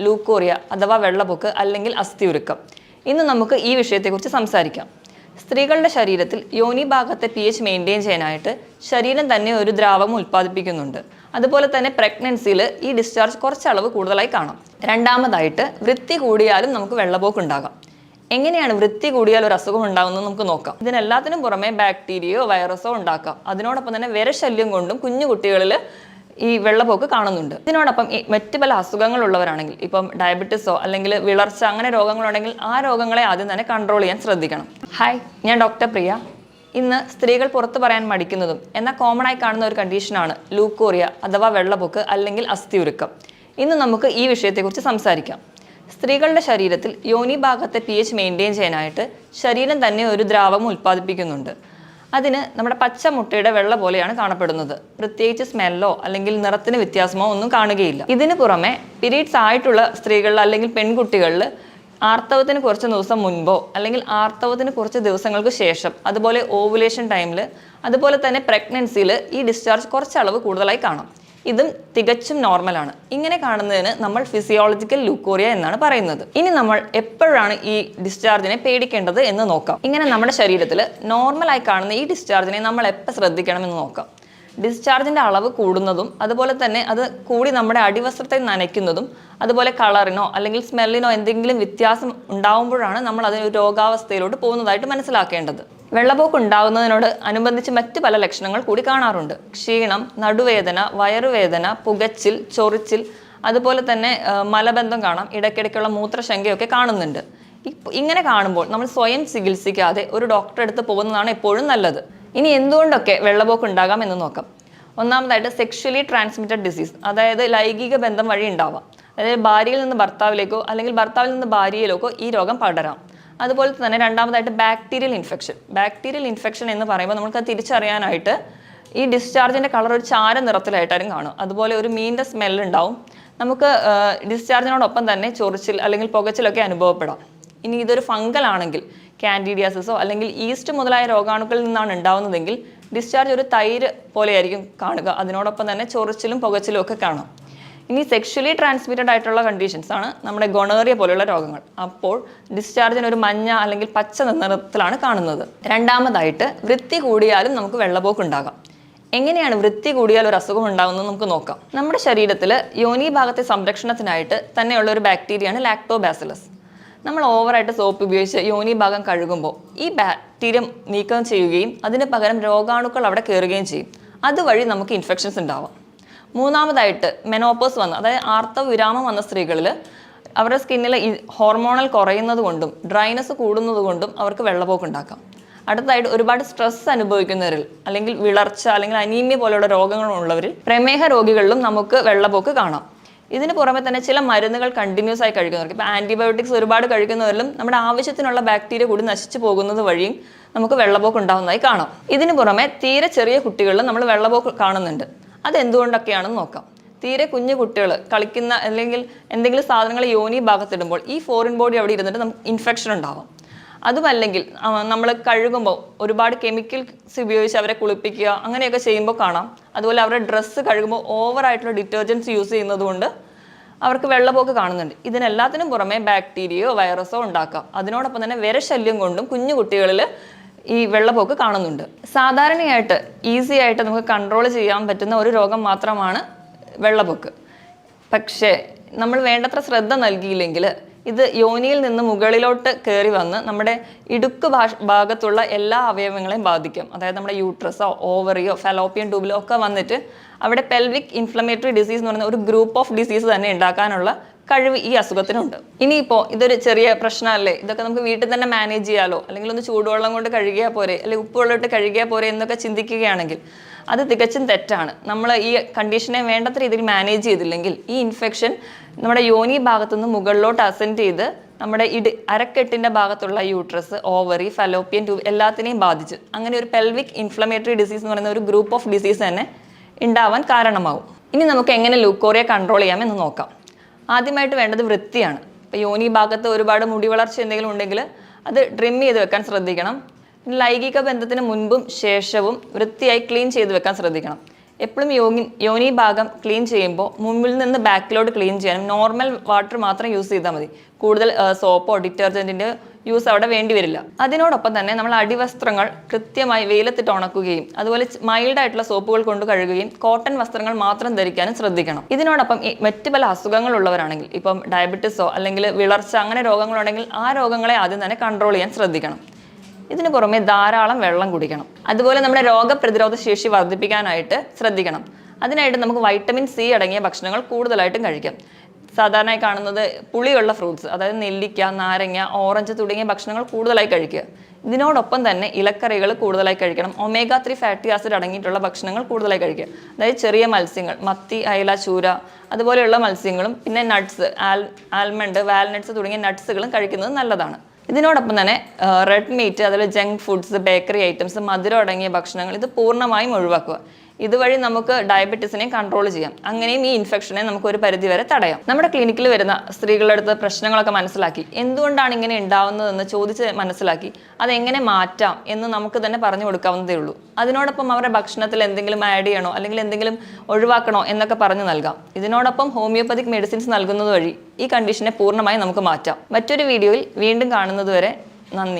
Leucorrhoea അഥവാ വെള്ളപ്പൊക്ക് അല്ലെങ്കിൽ അസ്ഥിയുരുക്കം. ഇന്ന് നമുക്ക് ഈ വിഷയത്തെക്കുറിച്ച് സംസാരിക്കാം. സ്ത്രീകളുടെ ശരീരത്തിൽ യോനി ഭാഗത്തെ പി എച്ച് മെയിന്റെയിൻ ചെയ്യാനായിട്ട് ശരീരം തന്നെ ഒരു ദ്രാവകം ഉൽപ്പാദിപ്പിക്കുന്നുണ്ട്. അതുപോലെ തന്നെ പ്രഗ്നൻസിയിൽ ഈ ഡിസ്ചാർജ് കുറച്ചളവ് കൂടുതലായി കാണാം. രണ്ടാമതായിട്ട് വൃത്തി കൂടിയാലും നമുക്ക് വെള്ളപ്പൊക്ക് ഉണ്ടാകാം. എങ്ങനെയാണ് വൃത്തി കൂടിയാൽ ഒരു അസുഖം ഉണ്ടാകുന്നത് നമുക്ക് നോക്കാം. ഇതിനെല്ലാത്തിനും പുറമെ ബാക്ടീരിയയോ വൈറസോ ഉണ്ടാക്കാം. അതിനോടൊപ്പം തന്നെ വിരശല്യം കൊണ്ടും കുഞ്ഞു കുട്ടികളിൽ ഈ വെള്ളപ്പൊക്ക് കാണുന്നുണ്ട്. ഇതിനോടൊപ്പം മറ്റ് പല അസുഖങ്ങളുള്ളവരാണെങ്കിൽ ഇപ്പം ഡയബറ്റിസോ അല്ലെങ്കിൽ വിളർച്ച അങ്ങനെ രോഗങ്ങളുണ്ടെങ്കിൽ ആ രോഗങ്ങളെ ആദ്യം തന്നെ കൺട്രോൾ ചെയ്യാൻ ശ്രദ്ധിക്കണം. ഹായ് ഞാൻ ഡോക്ടർ പ്രിയ. ഇന്ന് സ്ത്രീകൾ പുറത്തു പറയാൻ മടിക്കുന്നതും എന്നാൽ കോമൺ ആയി കാണുന്ന ഒരു കണ്ടീഷനാണ് ലൂക്കോറിയ അഥവാ വെള്ളപ്പൊക്ക് അല്ലെങ്കിൽ അസ്ഥിയുരുക്കം. ഇന്ന് നമുക്ക് ഈ വിഷയത്തെക്കുറിച്ച് സംസാരിക്കാം. സ്ത്രീകളുടെ ശരീരത്തിൽ യോനി ഭാഗത്തെ പി എച്ച് മെയിന്റെയിൻ ചെയ്യാനായിട്ട് ശരീരം തന്നെ ഒരു ദ്രാവകം ഉൽപ്പാദിപ്പിക്കുന്നുണ്ട്. അതിന് നമ്മുടെ പച്ചമുട്ടയുടെ വെള്ള പോലെയാണ് കാണപ്പെടുന്നത്. പ്രത്യേകിച്ച് സ്മെല്ലോ അല്ലെങ്കിൽ നിറത്തിന് വ്യത്യാസമോ ഒന്നും കാണുകയില്ല. ഇതിന് പുറമെ പിരീഡ്സ് ആയിട്ടുള്ള സ്ത്രീകളിൽ അല്ലെങ്കിൽ പെൺകുട്ടികളിൽ ആർത്തവത്തിന് കുറച്ച് ദിവസം മുൻപോ അല്ലെങ്കിൽ ആർത്തവത്തിന് കുറച്ച് ദിവസങ്ങൾക്ക് ശേഷം അതുപോലെ ഓവുലേഷൻ ടൈമിൽ അതുപോലെ തന്നെ പ്രഗ്നൻസിയിൽ ഈ ഡിസ്ചാർജ് കുറച്ചളവ് കൂടുതലായി കാണാം. ഇതും തികച്ചും നോർമലാണ് ഇങ്ങനെ കാണുന്നതിന് നമ്മൾ ഫിസിയോളജിക്കൽ ലൂക്കോറിയ എന്നാണ് പറയുന്നത്. ഇനി നമ്മൾ എപ്പോഴാണ് ഈ ഡിസ്ചാർജിനെ പേടിക്കേണ്ടത് എന്ന് നോക്കാം. ഇങ്ങനെ നമ്മുടെ ശരീരത്തിൽ നോർമലായി കാണുന്ന ഈ ഡിസ്ചാർജിനെ നമ്മൾ എപ്പോൾ ശ്രദ്ധിക്കണം എന്ന് നോക്കാം. ഡിസ്ചാർജിന്റെ അളവ് കൂടുന്നതും അതുപോലെ തന്നെ അത് കൂടി നമ്മുടെ അടിവസ്ത്രത്തെ നനയ്ക്കുന്നതും അതുപോലെ കളറിനോ അല്ലെങ്കിൽ സ്മെല്ലിനോ എന്തെങ്കിലും വ്യത്യാസം ഉണ്ടാവുമ്പോഴാണ് നമ്മൾ അതിന് രോഗാവസ്ഥയിലോട്ട് പോകുന്നതായിട്ട് മനസ്സിലാക്കേണ്ടത്. വെള്ളപ്പോക്ക് ഉണ്ടാകുന്നതിനോട് അനുബന്ധിച്ച് മറ്റ് പല ലക്ഷണങ്ങൾ കൂടി കാണാറുണ്ട്. ക്ഷീണം നടുവേദന വയറുവേദന പുകച്ചിൽ ചൊറിച്ചിൽ അതുപോലെ തന്നെ മലബന്ധം കാണാം ഇടയ്ക്കിടയ്ക്കുള്ള മൂത്രശങ്കയൊക്കെ കാണുന്നുണ്ട്. ഇങ്ങനെ കാണുമ്പോൾ നമ്മൾ സ്വയം ചികിത്സിക്കാതെ ഒരു ഡോക്ടറെ അടുത്ത് പോകുന്നതാണ് എപ്പോഴും നല്ലത്. ഇനി എന്തുകൊണ്ടൊക്കെ വെള്ളപ്പൊക്ക് ഉണ്ടാകാം എന്ന് നോക്കാം. ഒന്നാമതായിട്ട് സെക്ഷലി ട്രാൻസ്മിറ്റഡ് ഡിസീസ് അതായത് ലൈംഗിക ബന്ധം വഴി ഉണ്ടാവാം. അതായത് ഭാര്യയിൽ നിന്ന് ഭർത്താവിലേക്കോ അല്ലെങ്കിൽ ഭർത്താവിൽ നിന്ന് ഭാര്യയിലേക്കോ ഈ രോഗം പടരാം. അതുപോലെ തന്നെ രണ്ടാമതായിട്ട് ബാക്ടീരിയൽ ഇൻഫെക്ഷൻ ബാക്ടീരിയൽ ഇൻഫെക്ഷൻ എന്ന് പറയുമ്പോൾ നമുക്ക് തിരിച്ചറിയാനായിട്ട് ഈ ഡിസ്ചാർജിന്റെ കളർ ഒരു ചാര നിറത്തിലായിട്ടാലും കാണും. അതുപോലെ ഒരു മീനിന്റെ സ്മെൽ ഉണ്ടാവും. നമുക്ക് ഡിസ്ചാർജിനോടൊപ്പം തന്നെ ചൊറിച്ചിൽ അല്ലെങ്കിൽ പുകച്ചിലൊക്കെ അനുഭവപ്പെടാം. ഇനി ഇതൊരു ഫംഗൽ ആണെങ്കിൽ കാൻഡിഡിയാസിസോ അല്ലെങ്കിൽ ഈസ്റ്റ് മുതലായ രോഗാണുക്കളിൽ നിന്നാണ് ഉണ്ടാവുന്നതെങ്കിൽ ഡിസ്ചാർജ് ഒരു തൈര് പോലെയായിരിക്കും കാണുക. അതിനോടൊപ്പം തന്നെ ചൊറിച്ചിലും പുകച്ചിലും ഒക്കെ കാണാം. ഇനി സെക്ഷലി ട്രാൻസ്മിറ്റഡ് ആയിട്ടുള്ള കണ്ടീഷൻസ് ആണ് നമ്മുടെ ഗൊണേറിയ പോലെയുള്ള രോഗങ്ങൾ. അപ്പോൾ ഡിസ്ചാർജിന് ഒരു മഞ്ഞ അല്ലെങ്കിൽ പച്ച നിറത്തിലാണ് കാണുന്നത്. രണ്ടാമതായിട്ട് വൃത്തി കൂടിയാലും നമുക്ക് വെള്ളപോക്ക് ഉണ്ടാകാം. എങ്ങനെയാണ് വൃത്തി കൂടിയാൽ ഒരു അസുഖം ഉണ്ടാകുന്നത് നമുക്ക് നോക്കാം. നമ്മുടെ ശരീരത്തിൽ യോനി ഭാഗത്തെ സംരക്ഷണത്തിനായിട്ട് തന്നെയുള്ള ഒരു ബാക്ടീരിയയാണ് ലാക്ടോബാസിലസ് നമ്മൾ ഓവറായിട്ട് സോപ്പ് ഉപയോഗിച്ച് യോനി ഭാഗം കഴുകുമ്പോൾ ഈ ബാക്ടീരിയ നീക്കം ചെയ്യുകയും അതിന് പകരം രോഗാണുക്കൾ അവിടെ കയറുകയും ചെയ്യും. അതുവഴി നമുക്ക് ഇൻഫെക്ഷൻസ് ഉണ്ടാവാം. മൂന്നാമതായിട്ട് മെനോപ്പോസ് വന്ന അതായത് ആർത്തവ വിരാമം വന്ന സ്ത്രീകളിൽ അവരുടെ സ്കിന്നിലെ ഹോർമോണൽ കുറയുന്നത് കൊണ്ടും ഡ്രൈനസ് കൂടുന്നത് കൊണ്ടും അവർക്ക് വെള്ളപ്പോക്ക് ഉണ്ടാക്കാം. അടുത്തതായിട്ട് ഒരുപാട് സ്ട്രെസ് അനുഭവിക്കുന്നവരിൽ അല്ലെങ്കിൽ വിളർച്ച അല്ലെങ്കിൽ അനീമിയ പോലെയുള്ള രോഗങ്ങളുള്ളവരിൽ പ്രമേഹ രോഗികളിലും നമുക്ക് വെള്ളപ്പോക്ക് കാണാം. ഇതിന് പുറമെ തന്നെ ചില മരുന്നുകൾ കണ്ടിന്യൂസ് ആയി കഴിക്കുന്നവർക്ക്. ഇപ്പോൾ ആന്റിബയോട്ടിക്സ് ഒരുപാട് കഴിക്കുന്നവരിലും നമ്മുടെ ആവശ്യത്തിനുള്ള ബാക്ടീരിയ കൂടി നശിച്ചു പോകുന്നത് വഴിയും നമുക്ക് വെള്ളപ്പൊക്കം ഉണ്ടാകുന്നതായി കാണാം. ഇതിന് പുറമെ തീരെ ചെറിയ കുട്ടികളിലും നമ്മൾ വെള്ളപ്പൊക്കം കാണുന്നുണ്ട്. അതെന്തുകൊണ്ടൊക്കെയാണെന്ന് നോക്കാം. തീരെ കുഞ്ഞു കുട്ടികൾ കളിക്കുന്ന അല്ലെങ്കിൽ എന്തെങ്കിലും സാധനങ്ങൾ യോനി ഭാഗത്തിടുമ്പോൾ ഈ ഫോറിൻ ബോഡി അവിടെ ഇരുന്നിട്ട് നമുക്ക് ഇൻഫെക്ഷൻ ഉണ്ടാവാം. അതുമല്ലെങ്കിൽ നമ്മൾ കഴുകുമ്പോൾ ഒരുപാട് കെമിക്കൽസ് ഉപയോഗിച്ച് അവരെ കുളിപ്പിക്കുക അങ്ങനെയൊക്കെ ചെയ്യുമ്പോൾ കാണാം. അതുപോലെ അവരുടെ ഡ്രസ്സ് കഴുകുമ്പോൾ ഓവറായിട്ടുള്ള ഡിറ്റർജൻസ് യൂസ് ചെയ്യുന്നതുകൊണ്ട് അവർക്ക് വെള്ളപ്പോക്ക് കാണുന്നുണ്ട്. ഇതിനെല്ലാത്തിനും പുറമെ ബാക്ടീരിയയോ വൈറസോ ഉണ്ടാക്കാം. അതിനോടൊപ്പം തന്നെ വിരശല്യം കൊണ്ടും കുഞ്ഞു കുട്ടികളിൽ ഈ വെള്ളപ്പോക്ക് കാണുന്നുണ്ട്. സാധാരണയായിട്ട് ഈസി ആയിട്ട് നമുക്ക് കൺട്രോൾ ചെയ്യാൻ പറ്റുന്ന ഒരു രോഗം മാത്രമാണ് വെള്ളപ്പൊക്ക്. പക്ഷേ നമ്മൾ വേണ്ടത്ര ശ്രദ്ധ നൽകിയില്ലെങ്കിൽ ഇത് യോനിയിൽ നിന്ന് മുകളിലോട്ട് കയറി വന്ന് നമ്മുടെ ഇടുക്ക് ഭാഗത്തുള്ള എല്ലാ അവയവങ്ങളെയും ബാധിക്കും. അതായത് നമ്മുടെ യൂട്രസോ ഓവറിയോ ഫെലോപ്പിയൻ ട്യൂബിലോ ഒക്കെ വന്നിട്ട് അവിടെ പെൽവിക് ഇൻഫ്ലമേറ്ററി ഡിസീസ് എന്ന് പറയുന്ന ഒരു ഗ്രൂപ്പ് ഓഫ് ഡിസീസ് തന്നെ ഉണ്ടാക്കാനുള്ള കഴിവ് ഈ അസുഖത്തിനുണ്ട്. ഇനിയിപ്പോൾ ഇതൊരു ചെറിയ പ്രശ്നമല്ലേ? ഇതൊക്കെ നമുക്ക് വീട്ടിൽ തന്നെ മാനേജ് ചെയ്യാലോ? അല്ലെങ്കിൽ ഒന്ന് ചൂടുവെള്ളം കൊണ്ട് കഴുകിയാൽ പോരെ? അല്ലെങ്കിൽ ഉപ്പുവെള്ളം ഇട്ട് കഴുകിയാൽ പോരെ എന്നൊക്കെ ചിന്തിക്കുകയാണെങ്കിൽ അത് തികച്ചും തെറ്റാണ്. നമ്മൾ ഈ കണ്ടീഷനെ വേണ്ടത്ര രീതിയിൽ മാനേജ് ചെയ്തില്ലെങ്കിൽ ഈ ഇൻഫെക്ഷൻ നമ്മുടെ യോനി ഭാഗത്തുനിന്ന് മുകളിലോട്ട് അസെൻഡ് ചെയ്ത് നമ്മുടെ ഇട് അരക്കെട്ടിന്റെ ഭാഗത്തുള്ള യൂട്രസ് ഓവറി ഫലോപ്പിയൻ ട്യൂബ് എല്ലാത്തിനെയും ബാധിച്ച് അങ്ങനെ ഒരു പെൽവിക് ഇൻഫ്ലമേറ്ററി ഡിസീസ് എന്ന് പറയുന്ന ഒരു ഗ്രൂപ്പ് ഓഫ് ഡിസീസ് തന്നെ ഉണ്ടാവാൻ കാരണമാവും. ഇനി നമുക്ക് എങ്ങനെ ലൂക്കോറിയ കൺട്രോൾ ചെയ്യാമെന്ന് നോക്കാം. ആദ്യമായിട്ട് വേണ്ടത് വൃത്തിയാണ്. ഇപ്പോൾ യോനി ഭാഗത്ത് ഒരുപാട് മുടി വളർച്ച എന്തെങ്കിലും ഉണ്ടെങ്കിൽ അത് ട്രിം ചെയ്ത് വെക്കാൻ ശ്രദ്ധിക്കണം. ലൈംഗിക ബന്ധത്തിന് മുൻപും ശേഷവും വൃത്തിയായി ക്ലീൻ ചെയ്ത് വെക്കാൻ ശ്രദ്ധിക്കണം. എപ്പോഴും യോനി യോനി ഭാഗം ക്ലീൻ ചെയ്യുമ്പോൾ മുമ്പിൽ നിന്ന് ബാക്കിലോട്ട് ക്ലീൻ ചെയ്യാനും നോർമൽ വാട്ടർ മാത്രം യൂസ് ചെയ്താൽ മതി. കൂടുതൽ സോപ്പോ ഡിറ്റർജന്റിന്റെ യൂസ് അവിടെ വേണ്ടി വരില്ല. അതിനോടൊപ്പം തന്നെ നമ്മൾ അടിവസ്ത്രങ്ങൾ കൃത്യമായി വെയിലത്തിട്ട് ഉണക്കുകയും അതുപോലെ മൈൽഡായിട്ടുള്ള സോപ്പുകൾ കൊണ്ട് കഴുകുകയും കോട്ടൺ വസ്ത്രങ്ങൾ മാത്രം ധരിക്കാനും ശ്രദ്ധിക്കണം. ഇതിനോടൊപ്പം മറ്റ് പല അസുഖങ്ങളുള്ളവരാണെങ്കിൽ ഇപ്പം ഡയബറ്റിസോ അല്ലെങ്കിൽ വിളർച്ച അങ്ങനെ രോഗങ്ങളുണ്ടെങ്കിൽ ആ രോഗങ്ങളെ ആദ്യം തന്നെ കൺട്രോൾ ചെയ്യാൻ ശ്രദ്ധിക്കണം. ഇതിന് പുറമെ ധാരാളം വെള്ളം കുടിക്കണം. അതുപോലെ നമ്മുടെ രോഗപ്രതിരോധ ശേഷി വർദ്ധിപ്പിക്കാനായിട്ട് ശ്രദ്ധിക്കണം. അതിനായിട്ട് നമുക്ക് വൈറ്റമിൻ സി അടങ്ങിയ ഭക്ഷണങ്ങൾ കൂടുതലായിട്ടും കഴിക്കാം. സാധാരണയായി കാണുന്നത് പുളിയുള്ള ഫ്രൂട്ട്സ് അതായത് നെല്ലിക്ക നാരങ്ങ ഓറഞ്ച് തുടങ്ങിയ ഭക്ഷണങ്ങൾ കൂടുതലായി കഴിക്കുക. ഇതിനോടൊപ്പം തന്നെ ഇലക്കറികൾ കൂടുതലായി കഴിക്കണം. ഒമേഗ ത്രീ ഫാറ്റി ആസിഡ് അടങ്ങിയിട്ടുള്ള ഭക്ഷണങ്ങൾ കൂടുതലായി കഴിക്കുക. അതായത് ചെറിയ മത്സ്യങ്ങൾ മത്തി അയല ചൂര അതുപോലെയുള്ള മത്സ്യങ്ങളും പിന്നെ നട്ട്സ് ആൽ ആൽമണ്ട് വാൽനട്ട്സ് തുടങ്ങിയ നട്ട്സുകളും കഴിക്കുന്നത് നല്ലതാണ്. ഇതിനോടൊപ്പം തന്നെ റെഡ് മീറ്റ് അതുപോലെ ജങ്ക് ഫുഡ്സ് ബേക്കറി ഐറ്റംസ് മധുരം അടങ്ങിയ ഭക്ഷണങ്ങൾ ഇത് പൂർണമായും ഒഴിവാക്കുക. ഇതുവഴി നമുക്ക് ഡയബറ്റീസിനെ കൺട്രോൾ ചെയ്യാം. അങ്ങനെയും ഈ ഇൻഫെക്ഷനെ നമുക്ക് ഒരു പരിധി വരെ തടയാം. നമ്മുടെ ക്ലിനിക്കിൽ വരുന്ന സ്ത്രീകളുടെ അടുത്ത് പ്രശ്നങ്ങളൊക്കെ മനസ്സിലാക്കി. എന്തുകൊണ്ടാണ് ഇങ്ങനെ ഉണ്ടാവുന്നതെന്ന് ചോദിച്ച് മനസ്സിലാക്കി അതെങ്ങനെ മാറ്റാം എന്ന് നമുക്ക് തന്നെ പറഞ്ഞു കൊടുക്കാവുന്നതേ ഉള്ളൂ. അതിനോടൊപ്പം അവരുടെ ഭക്ഷണത്തിൽ എന്തെങ്കിലും ആഡ് ചെയ്യണോ അല്ലെങ്കിൽ എന്തെങ്കിലും ഒഴിവാക്കണോ എന്നൊക്കെ പറഞ്ഞു നൽകാം. ഇതിനോടൊപ്പം ഹോമിയോപ്പതിക് മെഡിസിൻസ് നൽകുന്നത് വഴി ഈ കണ്ടീഷനെ പൂർണമായി നമുക്ക് മാറ്റാം. മറ്റൊരു വീഡിയോയിൽ വീണ്ടും കാണുന്നതുവരെ നന്ദി.